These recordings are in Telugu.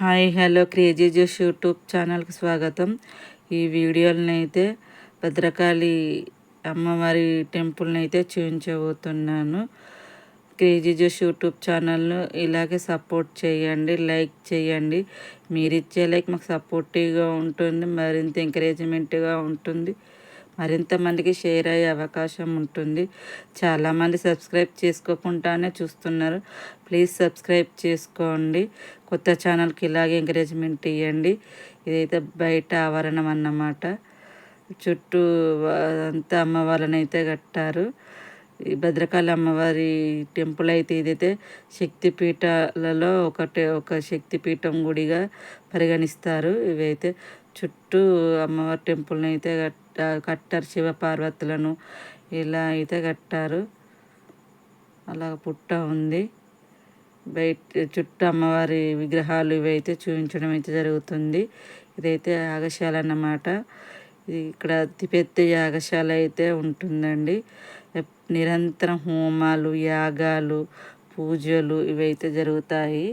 Hi hello crazy juice YouTube ఛానల్కి స్వాగతం. ఈ వీడియోలను అయితే భద్రకాళి అమ్మవారి టెంపుల్ని అయితే చూపించబోతున్నాను క్రేజీ జ్యూస్ యూట్యూబ్ ఛానల్ను ఇలాగే సపోర్ట్ చేయండి లైక్ చేయండి. మీరు ఇచ్చే లైక్ మాకు సపోర్టివ్గా ఉంటుంది మరింత ఎంకరేజ్మెంట్గా ఉంటుంది. మరింత మందికి షేర్ అయ్యే అవకాశం ఉంటుంది. చాలామంది సబ్స్క్రైబ్ చేసుకోకుండానే చూస్తున్నారు. ప్లీజ్ సబ్స్క్రైబ్ చేసుకోండి. కొత్త ఛానల్కి ఇలాగే ఎంకరేజ్మెంట్ ఇవ్వండి ఇదైతే బయట ఆవరణం అన్నమాట. చుట్టూ అంతా అమ్మవారిని అయితే కట్టారు. ఈ భద్రకాళి అమ్మవారి టెంపుల్ అయితే ఇదైతే శక్తిపీఠాలలో ఒకటి ఒక శక్తిపీఠం గుడిగా పరిగణిస్తారు. ఇవైతే చుట్టూ అమ్మవారి టెంపుల్ని అయితే కట్టారు కట్టారు శివపార్వతులను. ఇలా అయితే కట్టారు. అలా పుట్ట ఉంది. బయట చుట్టూ అమ్మవారి విగ్రహాలు ఇవైతే చూపించడం అయితే జరుగుతుంది. ఇదైతే యాగశాల అన్నమాట. ఇక్కడ అతిపెద్ద యాగశాల అయితే ఉంటుందండి. నిరంతరం హోమాలు యాగాలు పూజలు ఇవైతే జరుగుతాయి.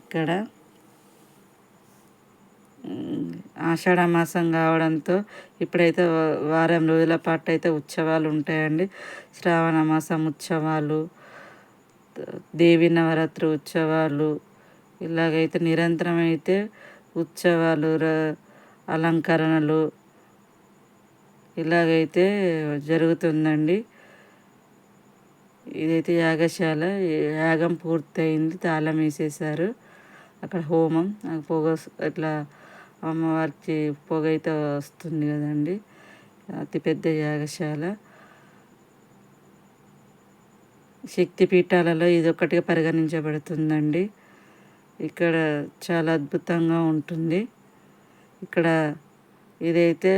ఇక్కడ మాసం కావడంతో ఇప్పుడైతే వారం రోజుల పాటు అయితే ఉత్సవాలు ఉంటాయండి. శ్రావణ మాసం ఉత్సవాలు దేవి నవరాత్రి ఉత్సవాలు ఇలాగైతే నిరంతరం అయితే ఉత్సవాలు అలంకరణలు ఇలాగైతే జరుగుతుందండి. ఇదైతే యాగశాల యాగం పూర్తయింది తాళం వేసేసారు అక్కడ హోమం పొగ ఇట్లా అమ్మవారికి పొగైతే వస్తుంది కదండి. అతిపెద్ద యాగశాల. శక్తిపీఠాలలో ఇది ఒకటిగా పరిగణించబడుతుందండి. ఇక్కడ చాలా అద్భుతంగా ఉంటుంది. ఇక్కడ ఇదైతే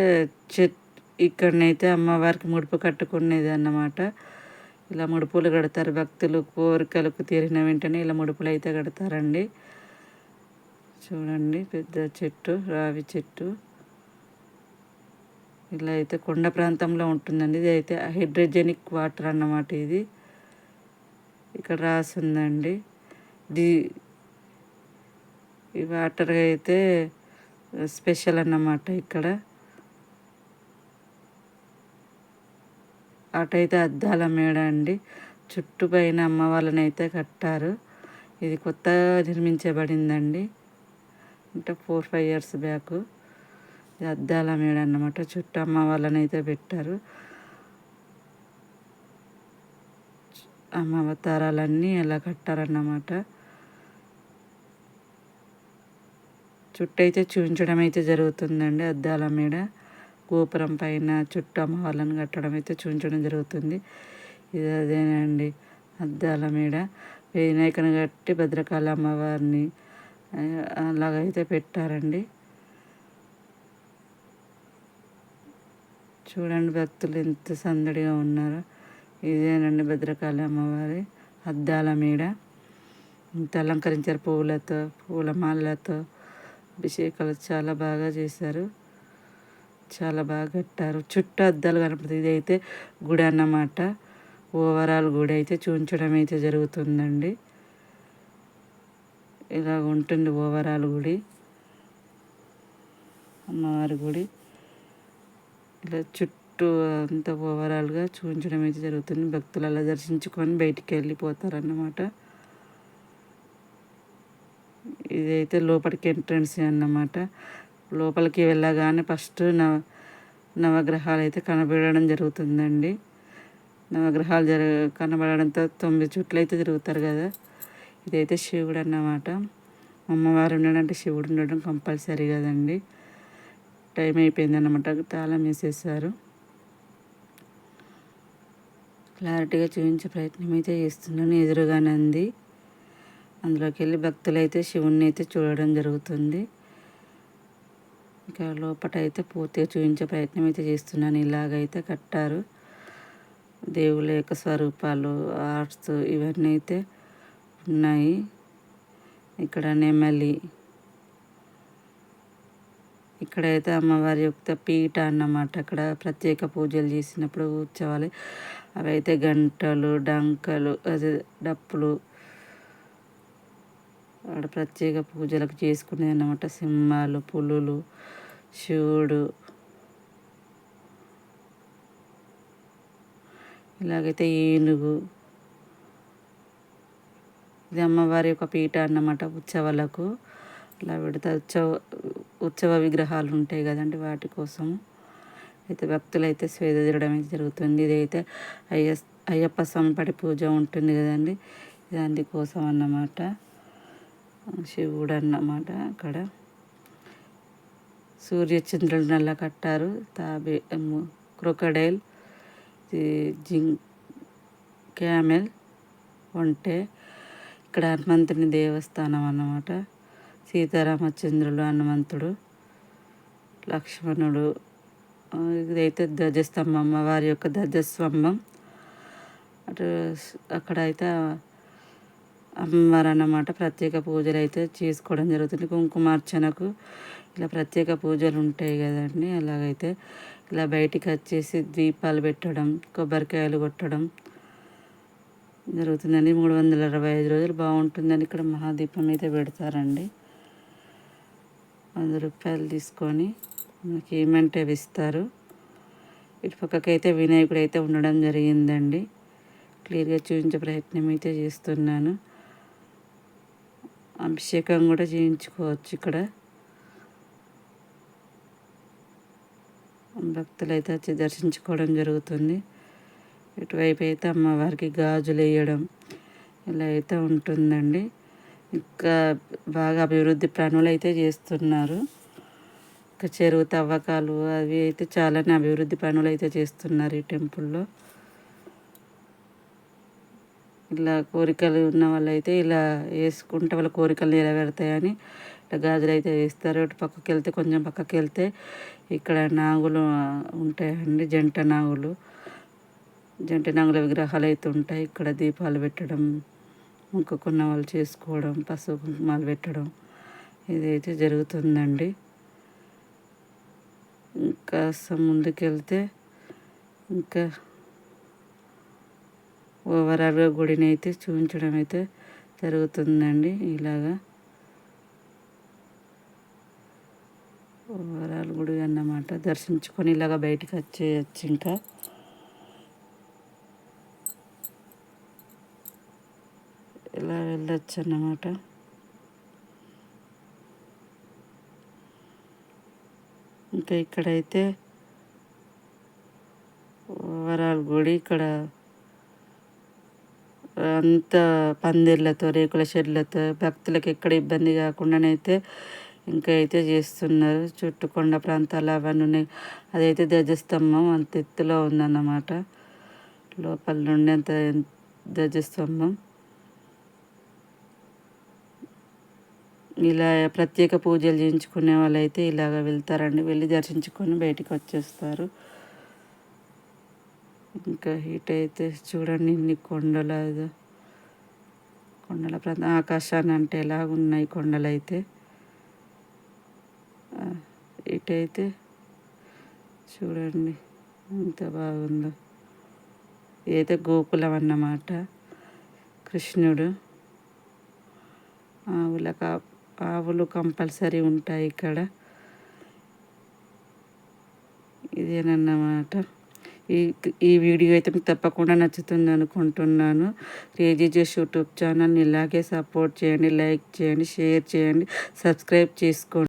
చెట్ ఇక్కడనైతే అమ్మవారికి ముడుపు కట్టుకునేది అన్నమాట ఇలా ముడుపులు కడతారు. భక్తులు కోరికలకు తీరిన వెంటనే ఇలా ముడుపులు అయితే కడతారండి. చూడండి పెద్ద చెట్టు రావి చెట్టు. ఇలా అయితే కొండ ప్రాంతంలో ఉంటుందండి. ఇది అయితే హైడ్రోజెనిక్ వాటర్ అన్నమాట ఇది. ఇక్కడ రాసిందండి. ది ఈ వాటర్ అయితే స్పెషల్ అన్నమాట ఇక్కడ. అటైతే అద్దాల మేడ అండి. చుట్టూ పైన అమ్మ వాళ్ళని అయితే కట్టారు. ఇది కొత్తగా నిర్మించబడిందండి. అంటే ఫోర్ ఫైవ్ ఇయర్స్ బ్యాక్ అద్దాల మేడ అన్నమాట. చుట్టూ అమ్మ వాళ్ళని అయితే పెట్టారు. అమ్మ అవతారాలన్నీ ఎలా కట్టారన్నమాట. చుట్టూ అయితే చూపించడం అయితే జరుగుతుందండి అద్దాల మేడ. గోపురం పైన చుట్టూ అమ్మ వాళ్ళని కట్టడం అయితే చూపించడం జరుగుతుంది. ఇది అదేనండి అద్దాల మీద వినాయకుని కట్టి భద్రకాళి అమ్మవారిని అలాగైతే పెట్టారండి. చూడండి భక్తులు ఎంత సందడిగా ఉన్నారో. ఇదేనండి భద్రకాళి అమ్మవారి అద్దాల మీడ. ఇంత అలంకరించారు పువ్వులతో పూల మాలలతో అభిషేకాలు చాలా బాగా చేశారు. చాలా బాగా కట్టారు. చుట్టూ అద్దాలు కనపడుతుంది ఇదైతే గుడి అన్నమాట. ఓవరాల్ గుడి అయితే చూపించడం అయితే జరుగుతుందండి. ఇలా ఉంటుంది ఓవరాల్ గుడి అమ్మవారి గుడి. ఇలా చుట్టూ అంతా ఓవరాల్గా చూపించడం అయితే జరుగుతుంది. భక్తులు అలా దర్శించుకొని బయటికి వెళ్ళిపోతారన్నమాట. ఇదైతే లోపలికి ఎంట్రన్స్ అన్నమాట. లోపలికి వెళ్ళగానే ఫస్ట్ నవ నవగ్రహాలు అయితే కనబడడం జరుగుతుందండి. నవగ్రహాలు జర కనబడడంతో తొమ్మిది చుట్లు అయితే తిరుగుతారు కదా. ఇదైతే శివుడు అన్నమాట. అమ్మవారు ఉండడంటే శివుడు ఉండడం కంపల్సరీ కదండి. టైం అయిపోయింది అనమాట తాళం వేసేసారు. క్లారిటీగా చూపించే ప్రయత్నం అయితే చేస్తున్నాను. ఎదురుగానే ఉంది. అందులోకి వెళ్ళి భక్తులు అయితే శివుణ్ణి అయితే చూడడం జరుగుతుంది. ఇంకా లోపల అయితే పూర్తిగా చూపించే ప్రయత్నం అయితే చేస్తున్నాను. ఇలాగైతే కట్టారు. దేవుళ్ళ యొక్క స్వరూపాలు ఆర్ట్స్ ఇవన్నీ అయితే ఉన్నాయి. ఇక్కడ నెమలి. ఇక్కడైతే అమ్మవారి యొక్క పీఠ అన్నమాట అక్కడ ప్రత్యేక పూజలు చేసినప్పుడు కూర్చోవాలి. అవి అయితే గంటలు డంకలు అదే డప్పులు. ఆడ ప్రత్యేక పూజలకు చేసుకునేది అన్నమాట. సింహాలు పులులు శివుడు. ఇలాగైతే ఏనుగు. ఇది అమ్మవారి యొక్క పీఠ అన్నమాట ఉత్సవాలకు. ఇలా పెడతా ఉత్సవ ఉత్సవ విగ్రహాలు ఉంటాయి కదండి వాటి కోసం. అయితే భక్తులు అయితే స్వేద తీరడం అయితే జరుగుతుంది. ఇదైతే అయ్య అయ్యప్ప స్వామి పడి పూజ ఉంటుంది కదండి. ఇది అందుకోసం అన్నమాట. శివుడు అన్నమాట అక్కడ. సూర్యచంద్రుడు నల్ల కట్టారు. తాబే క్రొకడైల్ జింగ్ క్యామెల్ ఒంటె ఇక్కడ హనుమంతుని దేవస్థానం అన్నమాట. సీతారామచంద్రుడు హనుమంతుడు లక్ష్మణుడు ఇదైతే ధ్వజస్తంభం వారి యొక్క ధ్వజస్తంభం. అటు అక్కడ అయితే అమ్మవారు అన్నమాట ప్రత్యేక పూజలు అయితే చేసుకోవడం జరుగుతుంది. కుంకుమార్చనకు ఇలా ప్రత్యేక పూజలు ఉంటాయి కదండి. అలాగైతే ఇలా బయటికి వచ్చేసి దీపాలు పెట్టడం కొబ్బరికాయలు కొట్టడం జరుగుతుందండి. మూడు వందల అరవై ఐదు రోజులు బాగుంటుందని ఇక్కడ మహాదీపం అయితే పెడతారండి. వంద రూపాయలు తీసుకొని మనకి ఏమంటే ఇస్తారు. ఇటు పక్కకైతే వినాయకుడు అయితే ఉండడం జరిగిందండి. క్లియర్గా చూపించే ప్రయత్నం అయితే చేస్తున్నాను. అభిషేకం కూడా చేయించుకోవచ్చు ఇక్కడ. భక్తులు అయితే వచ్చి దర్శించుకోవడం జరుగుతుంది. ఇటువైపు అయితే అమ్మవారికి గాజులు వేయడం ఇలా అయితే ఉంటుందండి. ఇంకా బాగా అభివృద్ధి పనులు అయితే చేస్తున్నారు. ఇంకా చెరువు తవ్వకాలు అవి అయితే చాలానే అభివృద్ధి పనులు అయితే చేస్తున్నారు ఈ టెంపుల్లో. ఇలా కోరికలు ఉన్న వాళ్ళైతే ఇలా వేసుకుంటే వాళ్ళ కోరికలు నెరవేరుతాయని ఇట్లా గాజులు అయితే వేస్తారు. ఇటు పక్కకి వెళ్తే కొంచెం పక్కకి వెళ్తే ఇక్కడ నాగులు ఉంటాయండి జంట నాగులు. జంట నాగుల విగ్రహాలు అయితే ఉంటాయి. ఇక్కడ దీపాలు పెట్టడం మొక్కుకున్న వాళ్ళు చేసుకోవడం పసుపు కుంకుమాలు పెట్టడం ఇదైతే జరుగుతుందండి. ఇంకా ముందుకెళ్తే ఇంకా ఓవరాల్గా గుడిని అయితే చూపించడం అయితే జరుగుతుందండి ఇలాగా. ఓవరాల్ గుడి అన్నమాట. దర్శించుకొని ఇలాగ బయటకు వచ్చేయచ్చు ఇంకా. ఇలా వెళ్ళొచ్చు అన్నమాట. ఇంకా ఇక్కడైతే ఓవరాల్ గుడి ఇక్కడ అంత పందిర్లతో రేకుల షెడ్లతో భక్తులకు ఎక్కడ ఇబ్బంది కాకుండానైతే ఇంకా అయితే చేస్తున్నారు. చుట్టూ కొండ ప్రాంతాలు అవన్నీ ఉన్నాయి. అదైతే ధ్వజస్తంభం అంత ఎత్తులో ఉందన్నమాట. లోపల నుండి అంత ధ్వజస్తంభం. ఇలా ప్రత్యేక పూజలు చేయించుకునే వాళ్ళు అయితే ఇలాగ వెళ్తారండి. వెళ్ళి దర్శించుకొని బయటికి వచ్చేస్తారు. ఇంకా హీట్ అయితే చూడండి ఇన్ని కొండల కొండల ప్రాంతం ఆకాశాన్ని అంటే ఎలాగున్నాయి కొండలు అయితే ఇటైతే చూడండి ఎంత బాగుందో. ఇదైతే గోకులం అన్నమాట. కృష్ణుడు ఆవుల ఆవులు కంపల్సరీ ఉంటాయి ఇక్కడ. ఇదేనన్నమాట. ఈ ఈ వీడియో అయితే మీకు తప్పకుండా నచ్చుతుంది అనుకుంటున్నాను. జస్ట్ యూట్యూబ్ ఛానల్ని ఇలాగే సపోర్ట్ చేయండి లైక్ చేయండి షేర్ చేయండి సబ్స్క్రైబ్ చేసుకోండి.